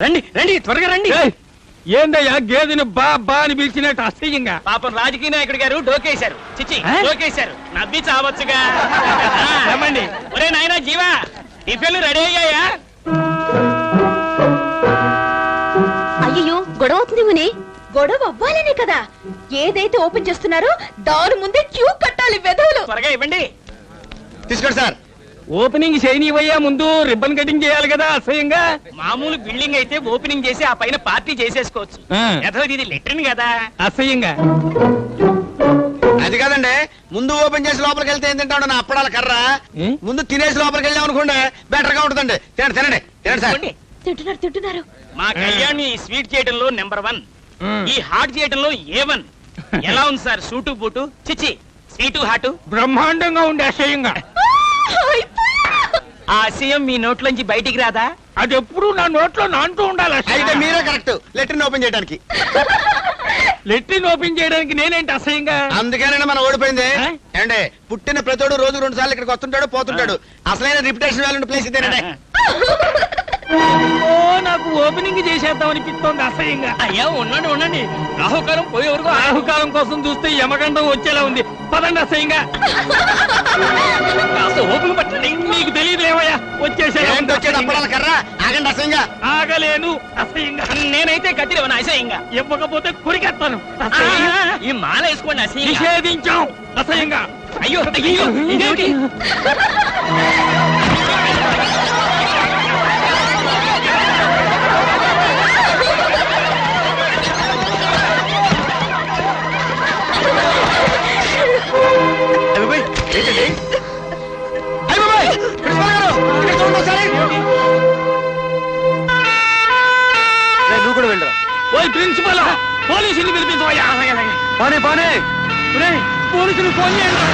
రండి రండి త్వరగా రండి. ఏయ్, ఏందయ్యా గేదెని బా బా అని పిలిచినట్టు అసహ్యంగా? పాపం రాజకీయ నాయకుడు గారు డోకేశారు. చిచ్చి? డోకేశారు. నవ్వి చావచ్చుగా. రమ్మండి. ఒరే నాయనా జీవా టిఫిన్లు రెడీ అయ్యాయా? అయ్యో గొడవ అవుతుంది ముని. గొడవ అవ్వాలనే కదా. ఏదైతే ఓపెన్ చేస్తున్నారో దాని ముందే క్యూ కట్టాలి వెధవులు. త్వరగా ఇవ్వండి. తీసుకోండి సార్. ఓపెనింగ్ చేయనివయ్యా ముందు రిబ్బన్ కటింగ్ చేయాలి కదా అసహ్యంగా. మామూలు బిల్డింగ్ అయితే ఓపెనింగ్ చేసి ఆ పైన పార్టీ చేసేసుకోవచ్చు. యథావతి ఇది లెట్రిన్ కదా. అసహ్యంగా. అది కాదండి ముందు ఓపెన్ చేసి లోపలికి వెళ్తే ఏం తింటాడు నా అప్పడాల కర్ర? ముందు తినేసి లోపలికి వెళ్ళాం అనుకోండి బెటర్గా ఉంటుందండి. తినండి తినండి తినండి సార్. తింటున్నారు తింటున్నారు. మా కళ్యాణ్ ఈ స్వీట్ చేయడంలో నెంబర్ వన్. ఈ హాట్ చేయడంలో ఏ వన్ ఎలా ఉంది సార్? Suit boot? చిచ్చి స్వీటు హాటు? బ్రహ్మాండంగా ఉండే అసహ్యంగా. ఆశయం మీ నోట్లోంచి బయటికి రాదా? అది ఎప్పుడు నా నోట్లో నాంటూ ఉండాలి అయితే. మీరే కరెక్ట్. లెటర్ ఓపెన్ చేయడానికి. లెట్రిన్ ఓపెన్ చేయడానికి నేనేంటి అసహ్యంగా? అందుకేనండి మనం ఓడిపోయింది? ఏమండి పుట్టిన ప్రతోడు రోజు రెండు సార్లు ఇక్కడికి వస్తుంటాడు పోతుంటాడు. అసలైన రిప్యుటేషన్ వాల్యూ ప్లేస్ ఇదేనండి. ఓ నాకు ఓపెనింగ్ చేసేద్దాం అనిపిస్తోంది అసహ్యంగా. అయ్యా ఉండండి ఉండండి. రాహుకాలం పోయే వరకు రాహుకాలం కోసం చూస్తే యమగండం వచ్చేలా ఉంది. పదండి అసహ్యంగా. కాస్త ఓపిక పట్టండి. నీకు తెలియదులేవయ్యా. వచ్చేసే ఏంటి వచ్చేది అప్పడాల కర్ర? ఆగండి అసహ్యంగా. ఆగలేను. అసహ్యంగా. నేనైతే కత్తిరవను అసహ్యంగా? ఇవ్వకపోతే కురికెత్తాను. ఈ మాల వేసుకోండి అసహ్యంగా. నిషేధించాం. అసహ్యంగా. అయ్యో అయ్యో ఇదేంటి పోలీసుని పిలిపించవయ్యా. బానే పోలీసులు ఫోన్ చేయండి.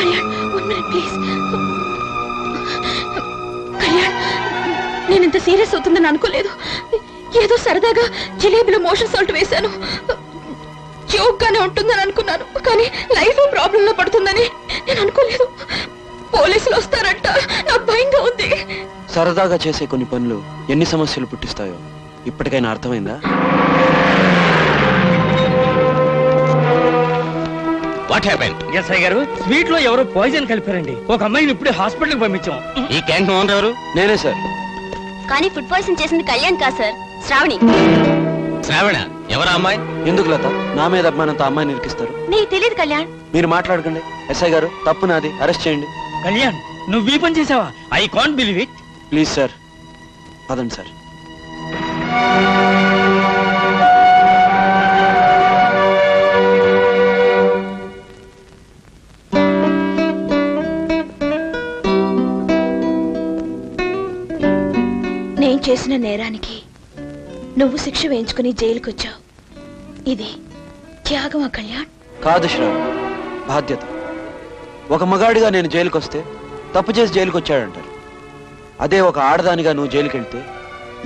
Kalyan one minute please Kalyan నేను ఇంత సీరియస్ అవుతుందని అనుకోలేదు. ఏదో సరదాగా జిలేబీలో మోషన్ సాల్ట్ వేశాను. జోక్ గానే ఉంటుందని అనుకున్నాను. కానీ లైఫ్ ప్రాబ్లం లో పడుతుందని నేను అనుకోలేదు. పోలీసులు వస్తారంట. నాకు భయంగా ఉంది. సరదాగా చేసే కొన్ని పనులు ఎన్ని సమస్యలు పుట్టిస్తాయో ఇప్పటికైనా అర్థమైందా? వాట్ హ్యాపెన్ ఎస్ఐ గారు. స్వీట్లో ఎవరో పాయిజన్ కలిపారండి. ఒక అమ్మాయిని ఇప్పుడే హాస్పిటల్ పంపించాం. ఈ క్యాంటీన్ ఓనర్ ఎవరు? నేనే సార్ కానీ ఫుడ్ పాయిజన్ చేసింది కళ్యాణ్ కాదు సార్ శ్రావణి. శ్రావణ ఎవరా అమ్మాయి? ఎందుకు లత? నా మీద అభిమానంతో అమ్మాయిని నిరికిస్తారు నీకు తెలియదు కళ్యాణ్. మీరు మాట్లాడకండి. ఎస్ఐ గారు తప్పు నాది. అరెస్ట్ చేయండి. కళ్యాణ్ నువ్వు ఈ పని చేసావా? I can't believe it please sir పదండి సార్ చేసిన నేరానికి నువ్వు శిక్ష వేయించుకుని జైలుకొచ్చావు. ఇది త్యాగమా కళ్యాణ్? కాదు శ్రావణ్ బాధ్యత. ఒక మగాడిగా నేను జైలుకి వస్తే తప్పు చేసి జైలుకి వచ్చాడంటారు అదే ఒక ఆడదానిగా నువ్వు జైలుకి వెళ్తే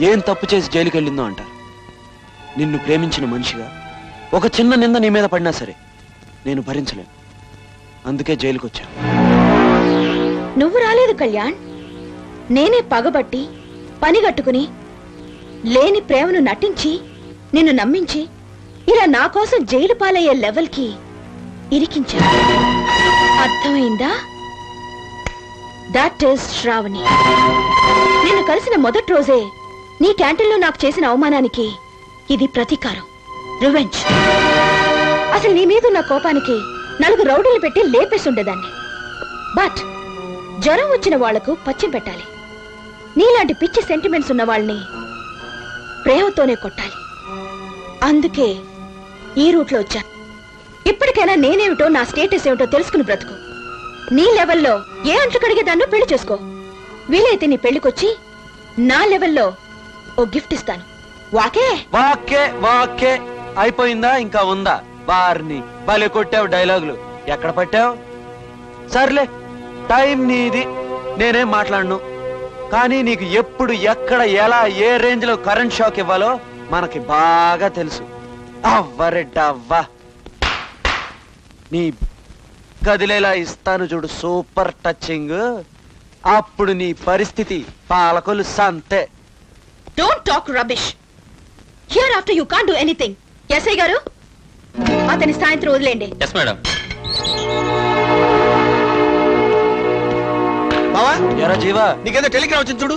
ఏం తప్పు చేసి జైలుకి వెళ్ళిందో అంటారు. నిన్ను ప్రేమించిన మనిషిగా ఒక చిన్న నింద నీ మీద పడినా సరే నేను భరించలేను. అందుకే జైలుకి వచ్చాను నువ్వు రాలేదు కళ్యాణ్. నేనే పగబట్టి పనిగట్టుకుని లేని ప్రేమను నటించి నిన్ను నమ్మించి ఇలా నా కోసం జైలు పాలయ్యే లెవెల్కి ఇరికించా అర్థమైందా? దట్ ఈస్ శ్రావణి నిన్ను కలిసిన మొదటి రోజే నీ క్యాంటీన్లో నాకు చేసిన అవమానానికి ఇది ప్రతీకారం. రివెంజ్ అసలు నీ మీద ఉన్న కోపానికి నలుగురు రౌడీలు పెట్టి లేపేసి ఉండేదాన్ని. బట్ జ్వరం వచ్చిన వాళ్ళకు పచ్చిం పెట్టాలి. నీలాంటి పిచ్చి సెంటిమెంట్స్ ఉన్న వాళ్ళని ప్రేమతోనే కొట్టాలి. అందుకే ఈ రూట్లో వచ్చా ఇప్పటికైనా నేనేమిటో నా స్టేటస్ ఏమిటో తెలుసుకుని బ్రతుకు. నీ లెవెల్లో ఏ అంట్లు కడిగేదాన్నో పెళ్ళి చేసుకో. వీలైతే నీ పెళ్ళికొచ్చి నా లెవెల్లో ఓ గిఫ్ట్ ఇస్తాను. వాకే? వాకే వాకే. అయిపోయిందా? ఇంకా ఉందా? వారిని బలి కొట్టావు డైలాగులు. ఎక్కడ పట్టావు? సర్లే టైం నీది. నేనేం మాట్లాడను. కానీ నీకు ఎప్పుడు ఎక్కడ ఎలా ఏ రేంజ్లో కరెంట్ షాక్ ఇవ్వాలో మనకి బాగా తెలుసు. అవ్వరెడ్డవ్వా నీ కదిలేలా ఇస్తాను చూడు సూపర్ టచింగ్ అప్పుడు నీ పరిస్థితి Palakollu సంతే don't talk rubbish here after you can't do anything SI గారు? అతని సాయంత్రం వదిలేండి ఎస్ మేడం బావా? ఎరా జీవా. నీకేదో టెలిగ్రామ్ వచ్చింది చూడు.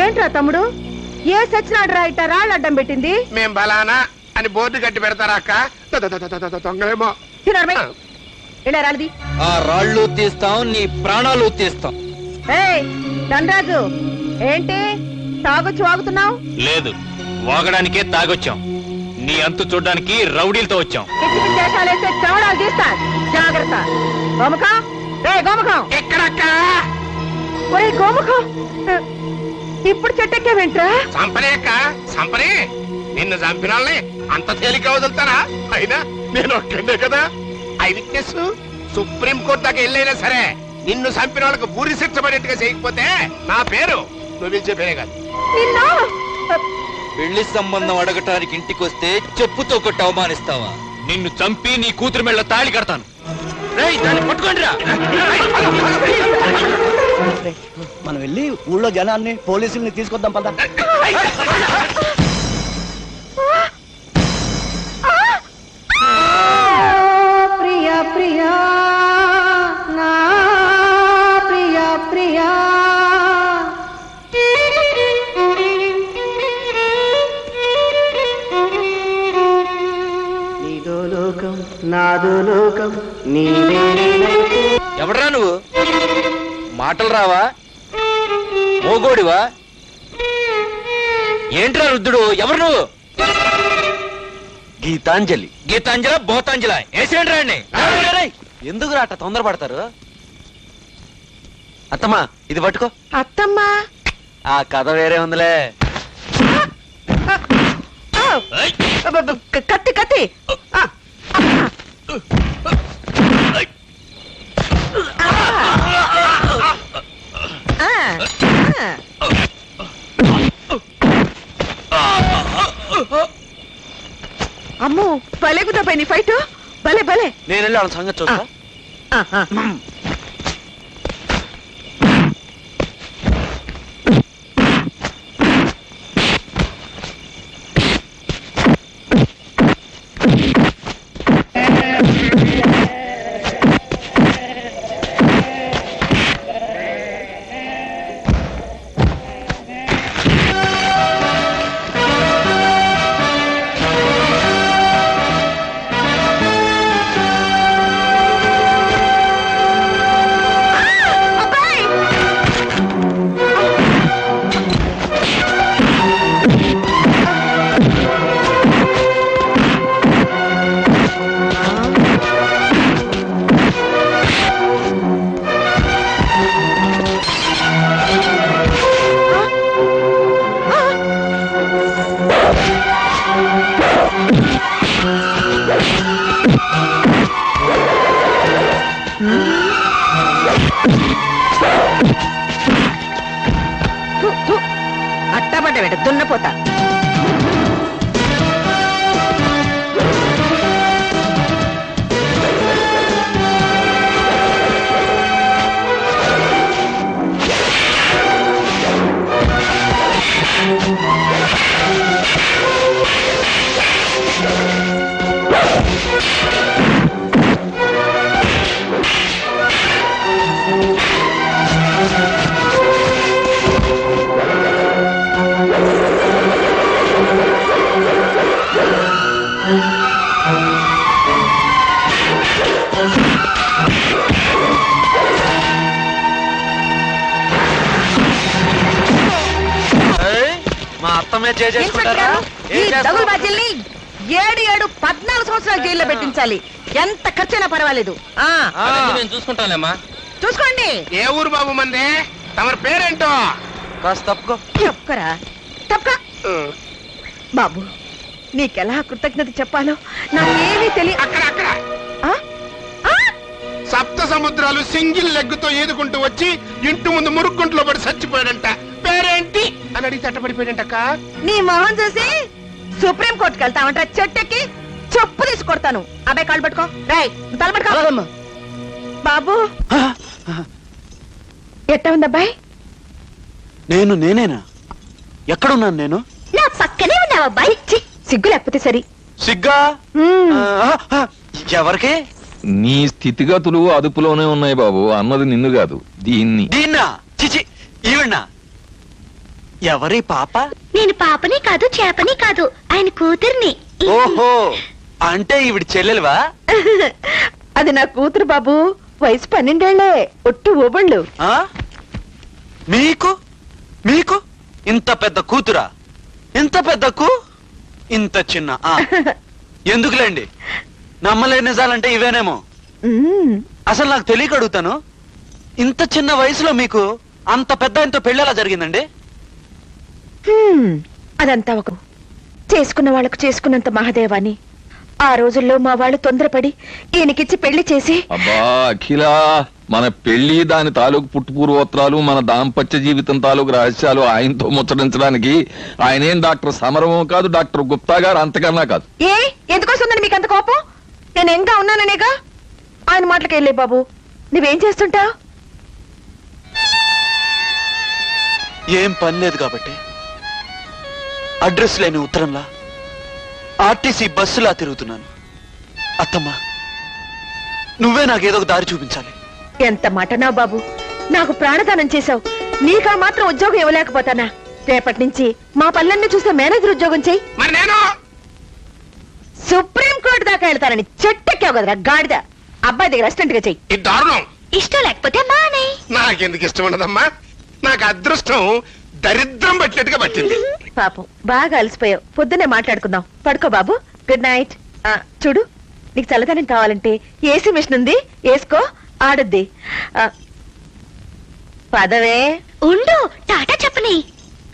ఏంట్రా తమ్ముడు? ఏ సచ్చినాడు ఇట్ట రాళ్ళు అడ్డం పెట్టింది? మేం బలానా అని బోర్డు కట్టి పెడతారా అక్క? ద- ద- ద- ద- ద- ద- దొంగలేమో. ఇలా రాలిది ఆ రాళ్ళు తీస్తాం నీ ప్రాణాలు తీస్తాం. ధనరాజు ఏంటి? తాగొచ్చి వాగుతున్నావు లేదు వాగడానికే తాగొచ్చాం. నీ అంతు చూడ్డానికి రౌడీలతో వచ్చాం. పిచ్చి పిచ్చి వేషాలు వేస్తే తీస్తా జాగ్రత్త. గోముఖం? రే గోముఖం? ఎక్కడక్క? ఒరే గోముఖం. ఇప్పుడు చెట్టెక్కేవేంట్రా? సంపనే అక్క సంపనే నిన్ను చంపినాళ్ళని అంత తేలిక వదులుతారా? అయినా నేను ఒక్కడే కదా. ఐ విట్నెస్ సుప్రీం కోర్టు దాకా వెళ్ళైనా సరే. నిన్ను చంపిన వాళ్ళకి పూరి శిక్ష పడేట్టుగా చేయకపోతే నా పేరు నువ్వు పిలిచే పేరే కాదు. నిన్ను? పెళ్ళి సంబంధం అడగటానికి ఇంటికొస్తే చెప్పుతో కొట్టి అవమానిస్తావా? నిన్ను చంపి నీ కూతురు మెళ్ళ తాళి కడతాను. రేయ్, దాన్ని పట్టుకోండి మనం వెళ్ళి ఊళ్ళో జనాన్ని పోలీసుల్ని తీసుకొద్దాం పద. నాదో లోకం నీవే ఎవడరా నువ్వు మాటలు రావా మోగోడివా ఏంట్రా రుద్దుడు ఎవరు నువ్వు గీతాంజలి గీతాంజల భూతాంజల వేసేయండి రాండి ఎందుకు రాట తొందరపడతారు అత్తమ్మా ఇది పట్టుకో అత్తమ్మా ఆ కథ వేరే ఉందిలే కత్తి కత్తి అమ్మో భలే కుదపోయి నీ ఫైట్ భలే భలే. నేను వెళ్ళి వాళ్ళ సంగతి చూస్తా. మా అత్తమే చేసుకుంటారా? ఈ డబుల్ బాధ్యుల్ని ఏడు ఏడు పద్నాలుగు సంవత్సరాలు జైల్లో పెట్టించాలి. ఎంత ఖర్చైనా పర్వాలేదు. ఆ. నేను చూసుకుంటాలేమ్మా. చూసుకోండి. ఏ ఊరు బాబు మంది? తమరి పేరేంటో? కాస్త తప్పుకో. తప్పకరా? తప్పక. బాబు నీకెలా కృతజ్ఞత చెప్పాలో నాకేమీ తెలియ అక్కడ అక్కడ? సప్త సముద్రాలు సింగిల్ లెగ్తో ఈదుకుంటూ వచ్చి ఇంటి ముందు మురుక్కుంట్లో పడి చచ్చిపోయాడంట. పేరేంటి? అని అడిగి తట్టబడిపోయాడంటక్క నీ మొహం చూసి సుప్రీం కోర్టుకి వెళ్తామంట చెట్టెక్కి చెప్పు తీసి కొడతాను. అబ్బాయి కాళ్ళు పట్టుకో. రాయ్ తల పట్టుకో. బాబు. ఎట్టా ఉంది అబ్బాయి? నేను నేనేనా? ఎక్కడున్నాను నేను? నా పక్కనే ఉన్నావు అబ్బాయి. సిగ్గు లేకపోతే సరి. సిగ్గా? ఎవరికి? నీ స్థితిగతులు అదుపులోనే ఉన్నాయి బాబు అన్నది నిన్ను కాదు దీన్ని. దీన్నా? చిచి ఎవరి పాప? నేను పాపని కాదు చేపని కాదు ఆయన కూతుర్ని. ఓహో అంటే ఈవిడ చెల్లెలువా? అది నా కూతురు బాబు వయసు పన్నెండేళ్ళే ఒట్టు ఓబళ్ళు. ఆ? మీకు? మీకు? ఇంత పెద్ద కూతురా? ఇంత పెద్ద కూ? ఇంత చిన్న ఆ. ఎందుకులేండి? నమ్మలేని నిజాలంటే ఇవేనేమో? అసలు నాకు తెలియక అడుగుతాను ఇంత చిన్న వయసులో మీకు అంత పెద్ద పెళ్ళి ఎలా జరిగిందండి? హ్మ్, అదంతా ఒక చేసుకున్న వాళ్ళకు చేసుకున్నంత మహాదేవాని ఆ రోజుల్లో మా వాళ్ళు తొందరపడి ఈయనకిచ్చి పెళ్ళి చేసి అబ్బా అఖిల మన పెళ్ళి దాని తాలూకు పుట్టుపూర్వోత్తరాలు మన దాంపత్య జీవితం తాలూకు రహస్యాలు ఆయనతో ముచ్చటించడానికి ఆయనేం డాక్టర్ సమరమో కాదు డాక్టర్ గుప్తా గారు అంతకన్నా కాదు. ఏ? ఎందుకోసందని మీకు అంత కోపం? నేను ఇంకా ఉన్నాననేగా? ఆయన మాటలకు వెళ్ళే బాబు. నువ్వేం చేస్తుంటావు? ఏం పని లేదు కాబట్టి. అడ్రస్ లేని ఉత్తరంలా ఆర్టీసీ బస్సులా తిరుగుతున్నాను. అత్తమ్మా నువ్వే నాకేదో ఒక దారి చూపించాలి. ఎంత మటనా బాబు? నాకు ప్రాణదానం చేశావు. నీకా మాత్రం ఉద్యోగం ఇవ్వలేకపోతానా? రేపటి నుంచి మా పల్లెన్ని చూస్తే మేనేజర్ ఉద్యోగం చెయ్యి మరి నేను సుప్రీం కోర్టు దాకా వెళ్తానని చెట్టెక్కావు కదరా గాడిద. అబ్బాయి దగ్గర అసిస్టెంట్గా చెయ్యి. ఈ దారుణం. ఇష్టం లేకపోతే మానే. నాకెందుకు ఇష్టం ఉండదమ్మా? నాకు అదృష్టం దరిద్రం పట్టినట్టుగా పట్టింది. పాపం బాగా అలసిపోయావు. పొద్దున్నే మాట్లాడుకుందాం. పడుకో బాబు. గుడ్ నైట్ ఆ, చూడు నీకు చల్లదనం కావాలంటే ఏసీ మిషన్ ఉంది. వేసుకో ఆడుద్ది. ఆ, పదవే. ఉండు టాటా చెప్పని.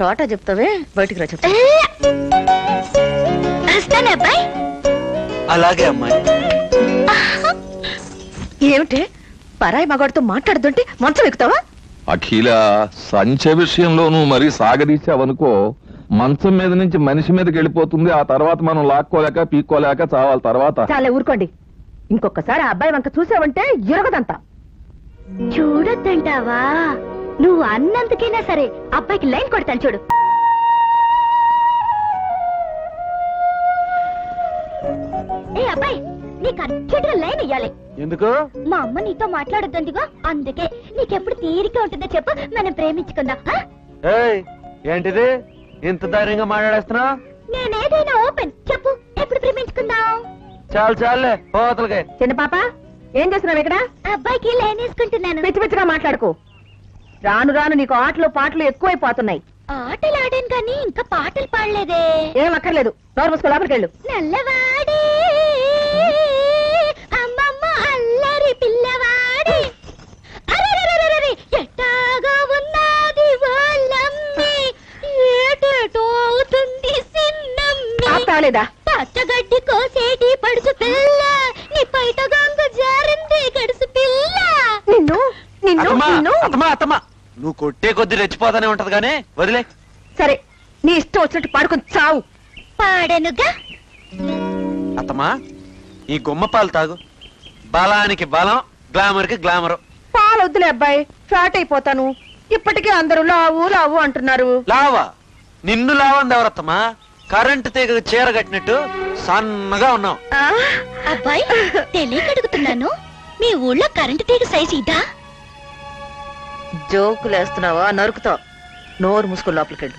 తోట చెప్తావే? బయటికి రా చెప్తా. వస్తాను అబ్బాయి. అలాగే అమ్మాయి. ఏమిటి? పరాయి మగాడితో మాట్లాడుతుంటే మంచం ఎక్కుతావా? అఖిల సంచ విషయంలో నువ్వు మరీ సాగదీసావనుకో మంచం మీద నుంచి మనిషి మీదకి వెళ్ళిపోతుంది ఆ తర్వాత మనం లాక్కోలేక పీక్కోలేక చావాలి తర్వాత. చాలా ఊరుకోండి. ఇంకొకసారి ఆ అబ్బాయి వంక చూసావంటే ఎరగదంతా. చూడొద్దంటావా? నువ్వు అన్నందుకైనా సరే అబ్బాయికి లైన్ కొడతాను చూడు. ఏ అబ్బాయి నీకు అర్జెంట్గా లైన్ ఇయ్యాలి. ఎందుకు? మా అమ్మ నీతో మాట్లాడొద్దందిగా అందుకే నీకెప్పుడు తీరిక ఉంటుందో చెప్పు మనం ప్రేమించుకుందాం ఆ? ఏయ్ ఏంటిది? ఇంత ధైర్యంగా మాట్లాడేస్తున్నా నేనేదైనా ఓపెన్ చెప్పు ఎప్పుడు ప్రేమించుకుందాం? చాలు చాలులే పోతలకే చిన్న పాప ఏం చేస్తున్నావు ఇక్కడ? అబ్బాయికి లైన్ వేసుకుంటున్నాను. పిచ్చి పిచ్చిగా మాట్లాడుకో. రాను రాను నీకు ఆటలు పాటలు ఎక్కువైపోతున్నాయి. ఆటలు ఆడాను కానీ ఇంకా పాటలు పాడలేదే. ఏం అక్కర్లేదు. నోరు మూసుకో లోపలికి వెళ్ళు నల్లవాడే ఆపుతావలేదా పచ్చగడ్డి కోసేటి పడుచు పిల్ల. నీ పైట గంగ జారింది గడుసు పిల్ల. నిన్ను? నిన్ను? అత్తమ్మా నిన్ను? అత్తమ్మా అత్తమ్మా. నువ్వు కొట్టే కొద్ది రెచ్చిపోతానే ఉంటది కానీ వదిలే. సరే నీ ఇష్టం వచ్చినట్టు పాడుకొని చావు. పాడనుగా? అత్తమ్మా ఈ గుమ్మ పాలు తాగు. బలానికి బలం గ్లామర్కి గ్లామర్. పాలు వద్దులే అబ్బాయి ఫ్లాట్ అయిపోతాను. ఇప్పటికీ అందరూ లావు లావు అంటున్నారు. లావా? నిన్ను లావంది ఎవరత్తమ్మా? కరెంటు తీగ చీర కట్టినట్టు సన్నగా ఉన్నావు ఆ? అబ్బాయి తెలియక అడుగుతున్నాను. మీ ఊళ్ళో కరెంటు తీగ సైజ్ ఇదా? జోకులేస్తున్నావా? నరుకుతావు. నోరు మూసుకుని లోపలికి వెళ్ళు